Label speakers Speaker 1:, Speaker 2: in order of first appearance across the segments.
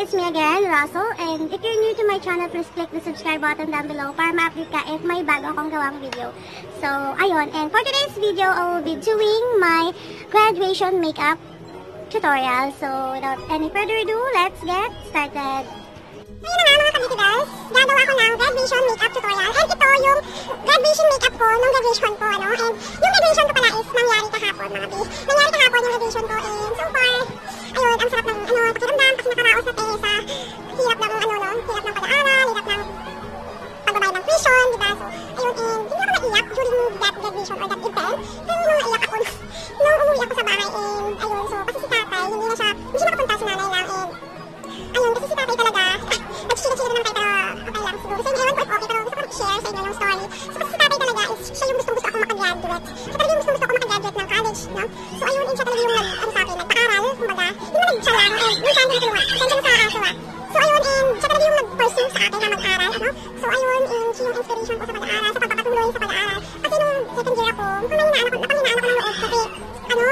Speaker 1: It's me again, Russell. And if you're new to my channel, please click the subscribe button down below para ma-update ka if may bago akong gawang video. So, ayun. And for today's video, I will be doing my graduation makeup tutorial. So, without any further ado, let's get started. Ayun na nga mga guys, gagawa ko ng graduation makeup tutorial. And ito yung graduation makeup ko nung graduation ko, ano. And yung graduation ko pala is nangyari kahapon mga bis. Nangyari kahapon yung graduation ko siya and minsan hindi natulungan, thank you sa asawa. So, ayun, and siya talaga yung nag-pursue sa akin na mag-aral, ano? So, ayun, and siya yung inspiration ko sa pag-aaral, sa pagpapatuloy sa pag-aaral. Kasi nung second year ako, mukhang may inaano ko, napanginaano ko ng loob kasi, ano,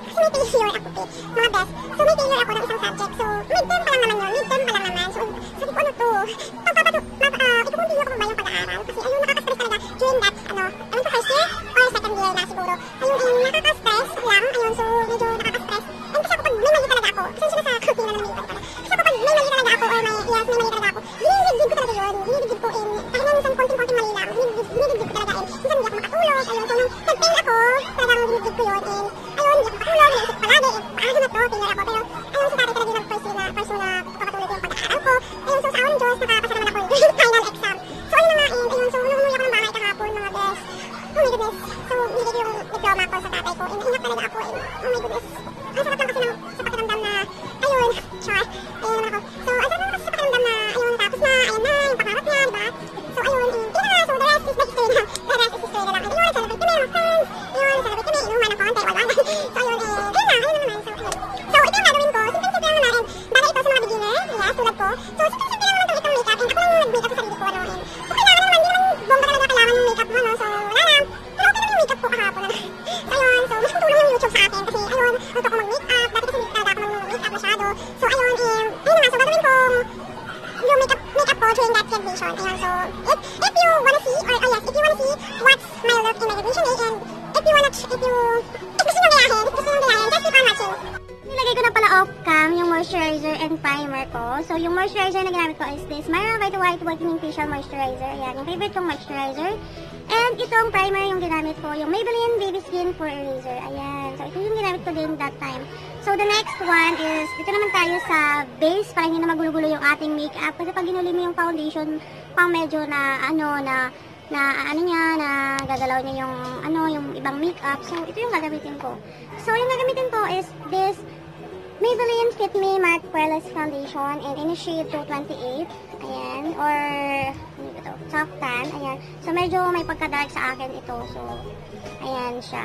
Speaker 1: kasi may failure ako, eh, mga best. So, may failure ako ng isang subject. So, midterm Nilagay ko na pala off-cam yung moisturizer and primer ko. So, yung moisturizer na ginamit ko is this Myra Vita White Whitening Facial Moisturizer. Ayan, yung favorite kong moisturizer. And itong primer yung ginamit ko, yung Maybelline Baby Skin Pore Eraser. Ayan, so ito yung ginamit ko din that time. So, the next one is, dito naman tayo sa base para hindi na magulo-gulo yung ating makeup. Kasi pag ginuli mo yung foundation, pang medyo na, ano, na, na, ano niya, na gagalaw niya yung, ano, yung ibang makeup. So, ito yung gagamitin ko. So, yung gagamitin ko is this Maybelline Fit Me Matte Poreless Foundation and in shade 228. Ayan. Or, ano ba ito? Soft tan. Ayan. So, medyo may pagka-dark sa akin ito. So, ayan siya.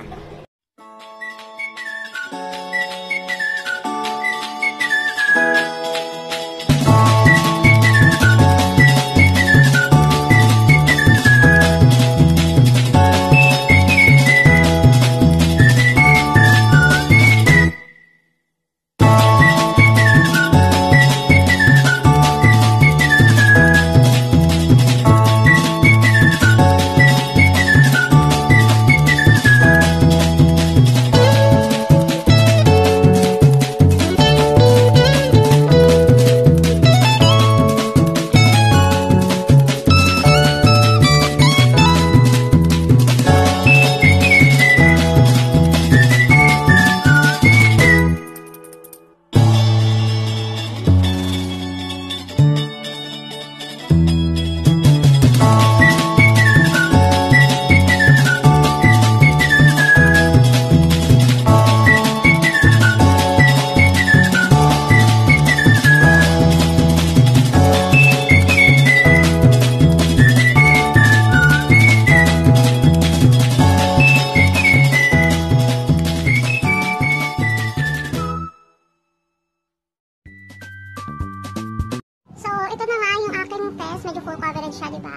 Speaker 1: pang coverage siya, di ba?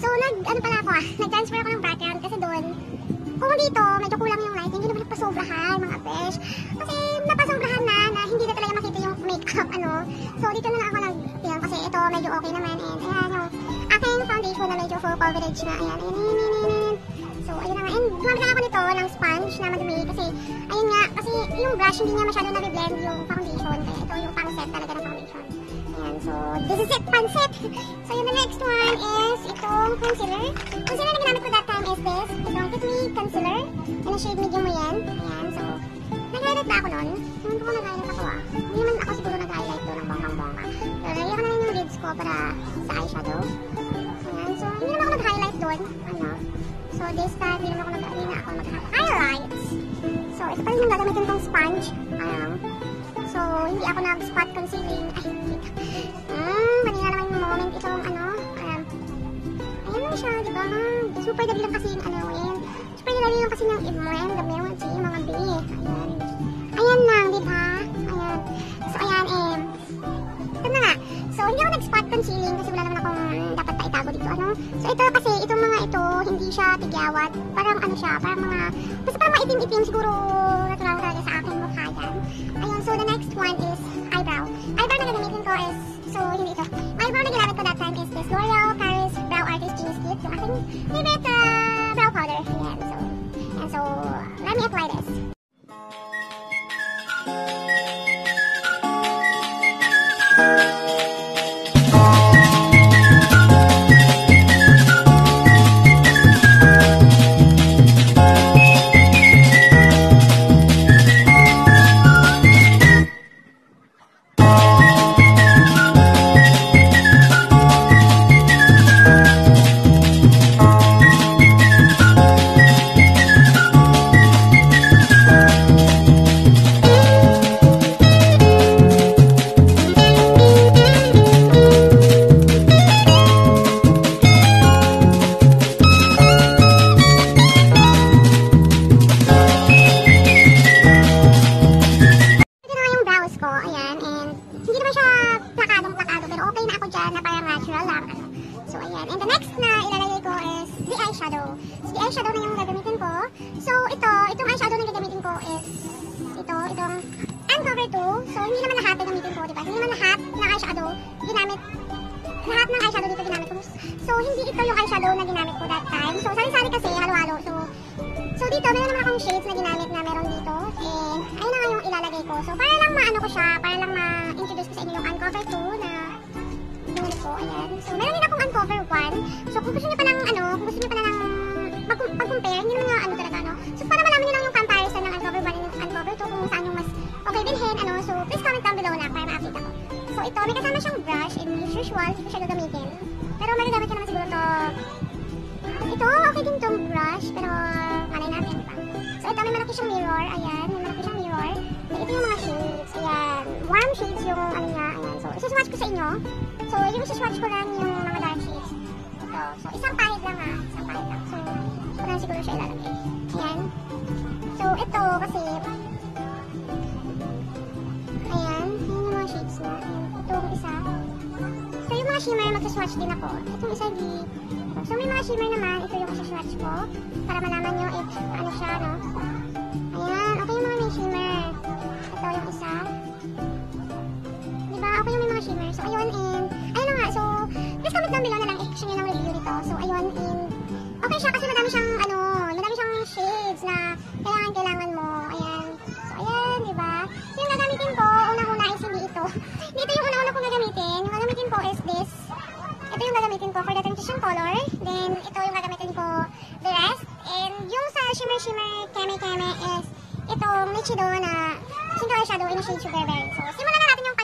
Speaker 1: So, nag, ano pala ako ah, nag-transfer ako ng background kasi doon, kung dito, medyo kulang yung lighting, hindi naman nagpasobrahan, mga fresh. Kasi, napasobrahan na, na hindi na talaga makita yung makeup, ano. So, dito na lang ako nag, yun, kasi ito, medyo okay naman, and ayan, yung aking foundation na medyo full coverage na, ayan, ayan, ayan, ayan, ayan, ayan. So, ayun na nga, and gumagalan ako nito ng sponge na madumi, kasi, ayun nga, kasi yung brush, hindi niya masyado na-blend yung foundation, kaya ito yung pang set talaga ng foundation. So, this is it, pan-set. So, yun, the next one is itong concealer. Concealer na ginamit ko that time is this. Itong Me Concealer. Yan ang shade medium mo yan. Ayan, so, nag-highlight ba ako nun? Hindi ko nag-highlight ako ah. Hindi naman ako siguro nag-highlight doon ng bonggang-bongga. Pero, nalagyan ko na yung lids ko para sa eyeshadow. Ayan, so, hindi naman ako nag-highlight doon. Ano? So, this time, hindi naman ako nag- hindi na ako mag-highlights. So, ito pa rin yung gagamitin kong sponge. Ayan. So, hindi ako nag-spot concealing. Super dali lang kasi yung ano eh. Super dali lang kasi ng i-blend. The meron si mga B. Ayan. Ayan lang, di ba? Ayan. So, ayan eh. Ito na nga. So, hindi ako nag-spot concealing kasi wala naman akong dapat paitago dito. Ano? So, ito kasi, itong mga ito, hindi siya tigyawat. Parang ano siya, parang mga, basta parang maitim-itim siguro natural talaga sa aking mukha yan. Ayun, so the next one is Genius Kit. Yung aking favorite uh, brow powder. Ayan, so, and so, let me apply this. Ito lahat ng eyeshadow dito ginamit ko. So, hindi ito yung eyeshadow na ginamit ko that time. So, sari-sari kasi, halo-halo. So, so dito, meron naman akong shades na ginamit na meron dito. And, ayun na nga yung ilalagay ko. So, para lang maano ko siya, para lang ma-introduce ko sa inyo yung Uncover 2 na binuli ko. Ayan. So, meron din akong Uncover 1. So, kung gusto niyo pa ng, ano, kung gusto niyo pa ng mag- pag-compare, hindi naman nga ano talaga, no? May kasama siyang brush and as usual, hindi ko siya gagamitin. Pero magagamit ko naman siguro to. Ito, okay din tong brush, pero malay natin pa. So, ito, may malaki siyang mirror. Ayan, may malaki siyang mirror. And ito yung mga shades. Ayan, warm shades yung ano niya. Ayan, so, isuswatch ko sa inyo. So, yung isuswatch ko lang yung mga dark shades. Ito, so, isang pahid lang ha. Isang pahid lang. So, ito na siguro siya ilalagay. Ayan. So, ito kasi, mga shimmer, magsaswatch din ako. Itong isa, di. So, may mga shimmer naman. Ito yung isaswatch ko. Para malaman nyo if ano siya, no? Ayan, okay yung mga may shimmer. Ito yung isa. Diba? Okay yung may mga shimmer. So, ayun, and, ayun nga. So, please comment down below na lang gusto nyo ng review nito. So, ayun, and, okay siya kasi madami siyang, ano, madami siyang shades na kailangan, kailangan mo. Ayan. So, ayan, diba? So, yung gagamitin ko, unang-una is hindi ito. Dito yung unang-una kong gagamitin. Yung gagamitin ko is this. Ito yung gagamitin ko for the transition color. Then, ito yung gagamitin ko the rest. And yung sa Shimmer Shimmer Keme Keme is itong Nichido na Single Shadow in shade Sugar Berry. So, simulan na natin yung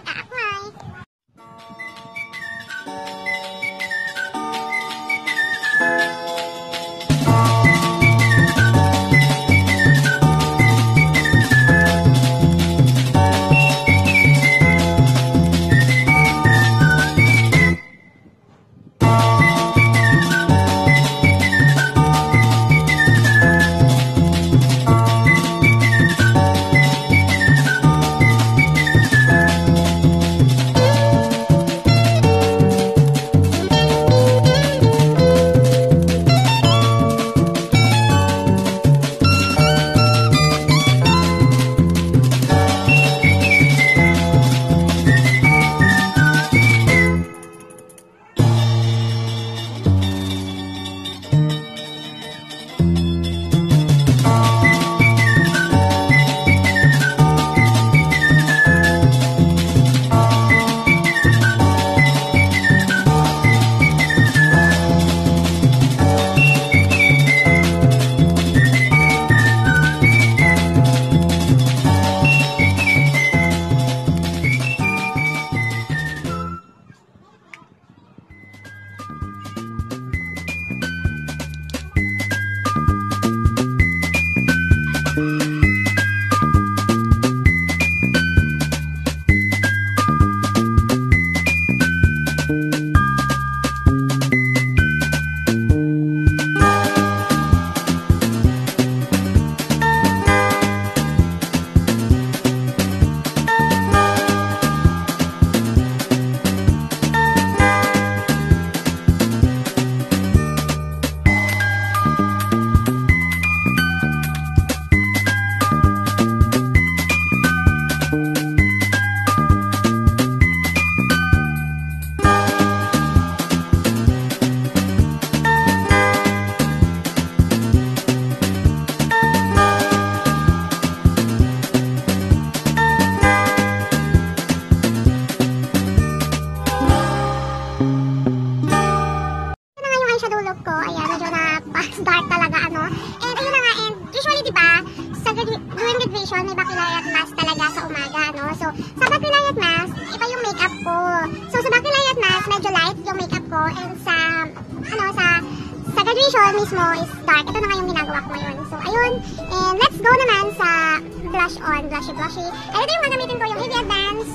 Speaker 1: go naman sa blush on, blushy blushy. And ito yung gagamitin ko, yung Heavy Advance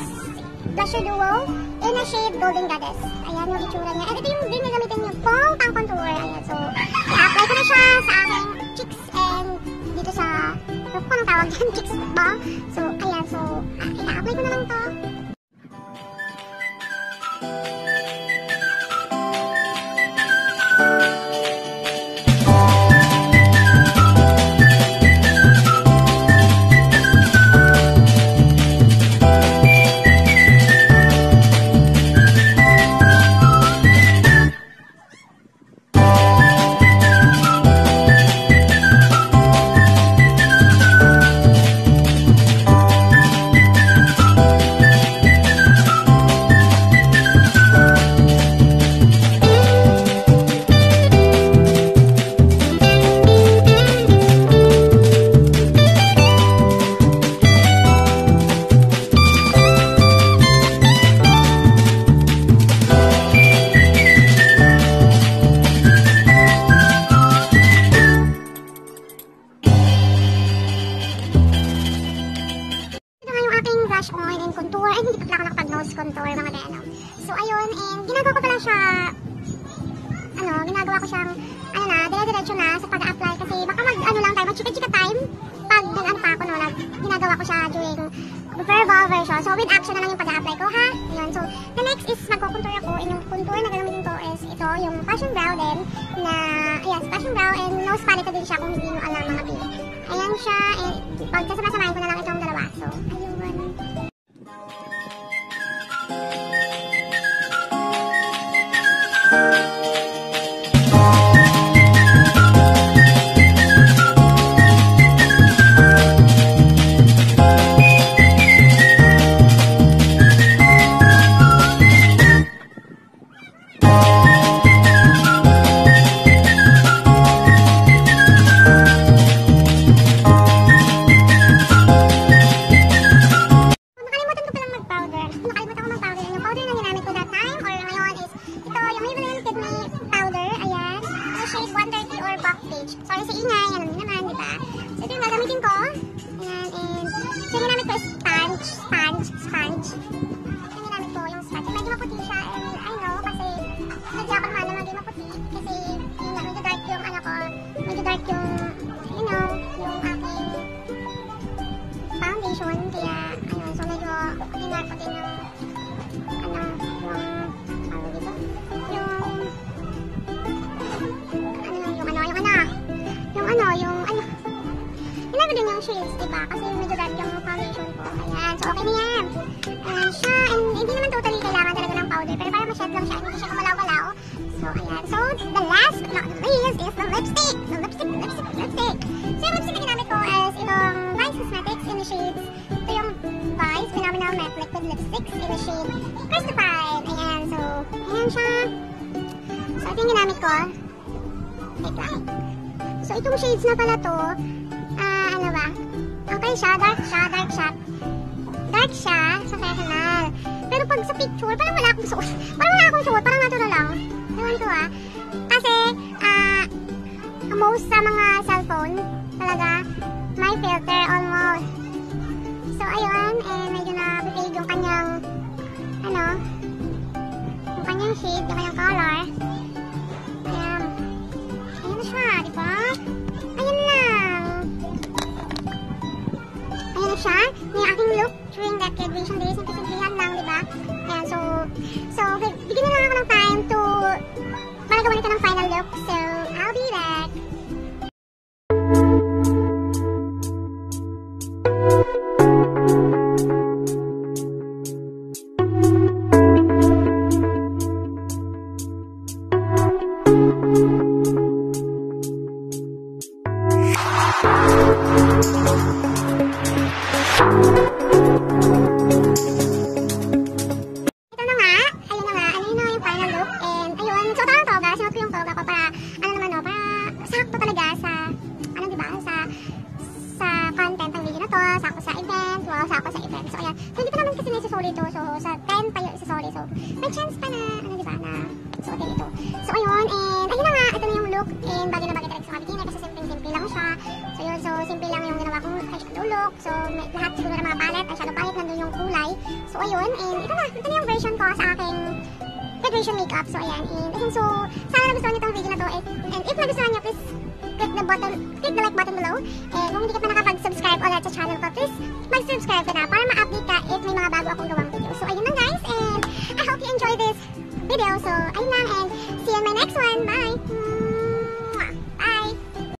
Speaker 1: Blusher Duo in a shade Golden Goddess. Ayan yung itsura niya. And ito yung din gagamitin yung pong pang contour. Ayan, so, i-apply ko na siya sa aking cheeks and dito sa, ano anong tawag dyan? Cheeks ba? So, ayan, so, ah, i-apply ko na lang to. Passion brow din, na, yes, passion brow, and nose palette din siya kung hindi nyo alam mga bili. Ayan siya, and pag kasama-samahin ko na lang itong dalawa. So, ayun. Diba kasi medyo dark yung foundation ko. Ayan so okay na yan. Ayan siya. And hindi naman totally kailangan talaga ng powder pero para ma-shed lang siya hindi siya kumalaw-galaw so ayan. So the last not the least is the lipstick. The lipstick lipstick lipstick. So yung lipstick na ginamit ko is itong Vice Cosmetics in the shades. Ito yung Vice Phenomenal Matte Liquid Lipsticks in the shade Christified ayan so ayan siya. So ito yung ginamit ko. Wait lang so itong shades na pala to Okay siya, dark siya, dark siya. Dark siya sa personal. Pero pag sa picture, parang wala akong suot. Parang wala akong suot, parang natural lang. Ewan ko ah. Kasi, ah, uh, most sa mga cellphone, talaga, my filter almost. So, ayun, eh, medyo na look, and bagay na bagay talaga sa mga bikini kasi simple-simple lang siya. So yun, so simple lang yung ginawa kong eyeshadow look, so may, lahat siguro ng mga palette, eyeshadow palette, nandun yung kulay. So ayun, and ito na, ito na yung version ko sa aking graduation makeup. So ayan, and ayun, so sana nagustuhan niyo itong video na to, and, and if nagustuhan niyo, please click the button, click the like button below. And kung hindi ka pa nakapag-subscribe ulit sa channel ko, please mag-subscribe ka na para ma-update ka if may mga bago akong gawang video. So ayun lang guys, and I hope you enjoy this video. So ayun lang, and